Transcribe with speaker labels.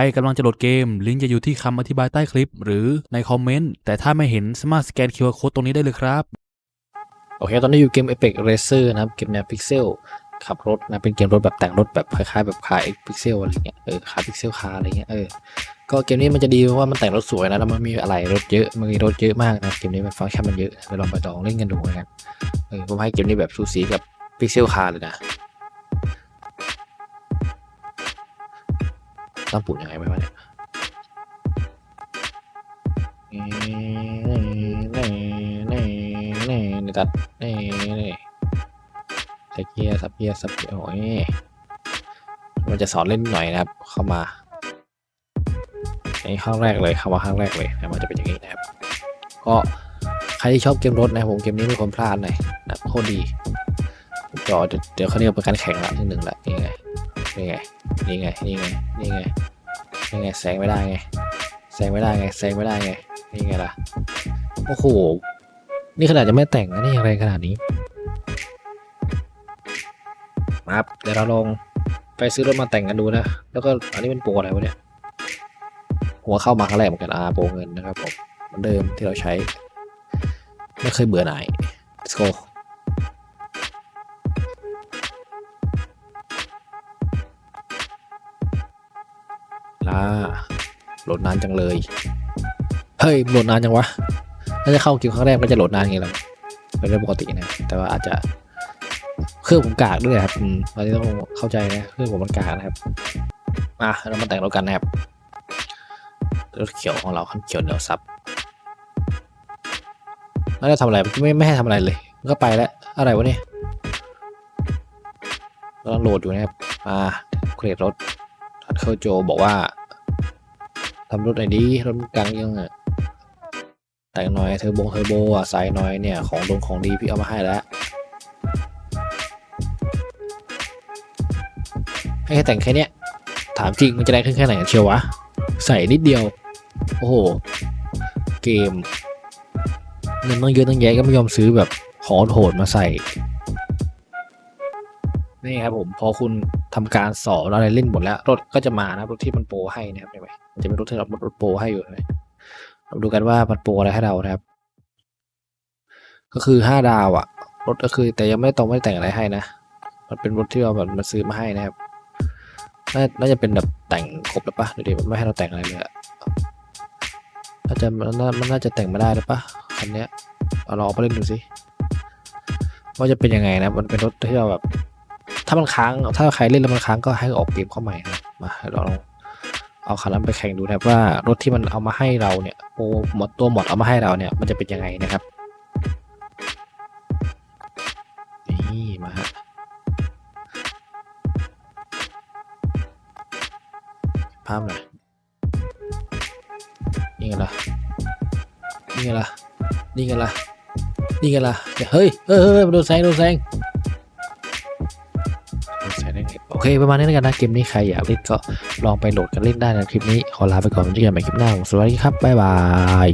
Speaker 1: ใครกำลังจะโหลดเกม ลิงก์จะอยู่ที่คำอธิบายใต้คลิป หรือในคอมเมนต์ แต่ถ้าไม่เห็นสามารถสแกน QR Code ตรงนี้ได้เลยครับ
Speaker 2: โอเค ตอนนี้อยู่เกม Apex Racer นะครับ เกมแนวพิกเซลขับรถนะ เป็นเกมรถแบบแต่งรถแบบคล้ายๆแบบคาร์พิกเซลอะไรเงี้ย เออคาร์พิกเซลคาร์อะไรเงี้ย เออ ก็เกมนี้มันจะดีเพราะว่ามันแต่งรถสวยนะ แล้วมันมีอะไรรถเยอะ มันมีรถเยอะมากนะ เกมนี้มันฟังก์ชันมันเยอะไปลองไปลองเล่นกันดูนะครับ เออ ผมให้เกมนี้แบบสูสีกับพิกเซลคาร์เลยนะ ต้องปุ่นยังไงไหมวะเนี่ยนี่นี่นี่นี่ตัดนี่นี่ใส่เกียร์สับเกียร์สับเกียร์โอ้ยมันจะสอนเล่นหน่อยนะครับ เข้ามาในข้างแรกเลยเข้ามาข้างแรกเลยนะมันจะเป็นอย่างนี้นะครับ ก็ใครที่ชอบเกมรถนะผมเกมนี้ไม่ควรพลาดเลยนะโคตรดีจอเดี๋ยวเดี๋ยวเขาเรียกเป็นการแข่งละที่หนึ่งละนี่ไงนี่ไง นี่ไง นี่ไง นี่ไง นี่ไงแซงไม่ได้ไงแซงไม่ได้ไงแซงไม่ได้ไง นี่ไงล่ะ โอ้โห นี่ขนาดจะไม่แต่งนะนี่ยังแรขนาดนี้มาครับเดี๋ยวเราลองไปซื้อรถมาแต่งกันดูนะ แล้วก็อันนี้เป็นโปรอะไรวะเนี่ย หัวเข้ามาครั้งแรกเหมือนกันอาโปรเงินนะครับผม เหมือนเดิมที่เราใช้ ไม่เคยเบื่อหน่าย let's go ลาโหลดนานจังเลย เฮ้ยโหลดนานจังวะถ้าจะเข้าเกมครั้งแรกมันจะโหลดนานไงล่ะเป็นเรื่องปกตินะ แต่ว่าอาจจะเครื่องผมกากด้วยครับอืมเราจะต้องเข้าใจนะเครื่องผมมันกากนะครับมาเรามาแต่งรถกันนะครับรถเขียวของเราคันเขียวเหนียวซับแล้วจะทำอะไรไม่ไม่ให้ทำอะไรเลยมันก็ไปแล้วอะไรวะเนี่ยกำลังโหลดอยู่นะครับมาเครียดรถ ทัดเข้าโจบอกว่าทำรถไหนอยดีรถมันกลางยังอะแต่งหน่อยเทอร์โบเทอร์โบอะใส่หน่อยเนี่ยของดงของดีพี่เอามาให้แล้วให้แค่แต่งแค่เนี้ยถามจริงมันจะได้ขึ้นแค่ไหนกันเชียววะใส่นิดเดียว โอ้โห เกมเงินต้องเยอะต้องแยะก็ไม่ยอมซื้อแบบของโหดมาใส่ นี่ครับผมพอคุณ ทำการสอนอะไรเล่นหมดแล้ว รถก็จะมานะรถที่มันโปรให้นะครับเห็นไหมมันจะมีรถที่เรารถโปรให้อยู่เลยเราดูกันว่ามันโปรอะไรให้เรานะครับ ก็คือห้าดาวอะรถก็คือแต่ยังไม่ต้องไม่แต่งอะไรให้นะ มันเป็นรถที่เราแบบมาซื้อมาให้นะครับน่าน่าจะเป็นแบบแต่งครบแล้วปะดูดิมันไม่ให้เราแต่งอะไรเลยอะน่าจะมันน่ามันน่าจะแต่งมาได้หรือปะคันเนี้ยเอาลองเอาไปเล่นดูสิว่าจะเป็นยังไงนะ มันเป็นรถที่เราแบบ ถ้ามันค้าง ถ้าใครเล่นแล้วมันค้างก็ให้ออกเกมเข้าใหม่นะมาเราลองเอาคันนั้นไปแข่งดูนะครับว่ารถที่มันเอามาให้เราเนี่ยโอ้หมดตัวหมดเอามาให้เราเนี่ยมันจะเป็นยังไงนะครับนี่มาฮะภาพหน่อยนี่ไงล่ะนี่ไงล่ะนี่ไงล่ะนี่ไงล่ะเฮ้ยเฮ้ยเฮ้ยโดนแซงโดนแซงใช้ได้ไง โอเคประมาณนี้แล้วกันนะเกมนี้ใครอยากเล่นก็ลองไปโหลดกันเล่นได้ในคลิปนี้ขอลาไปก่อนเจอกันใหม่คลิปหน้าสวัสดีครับบ๊ายบาย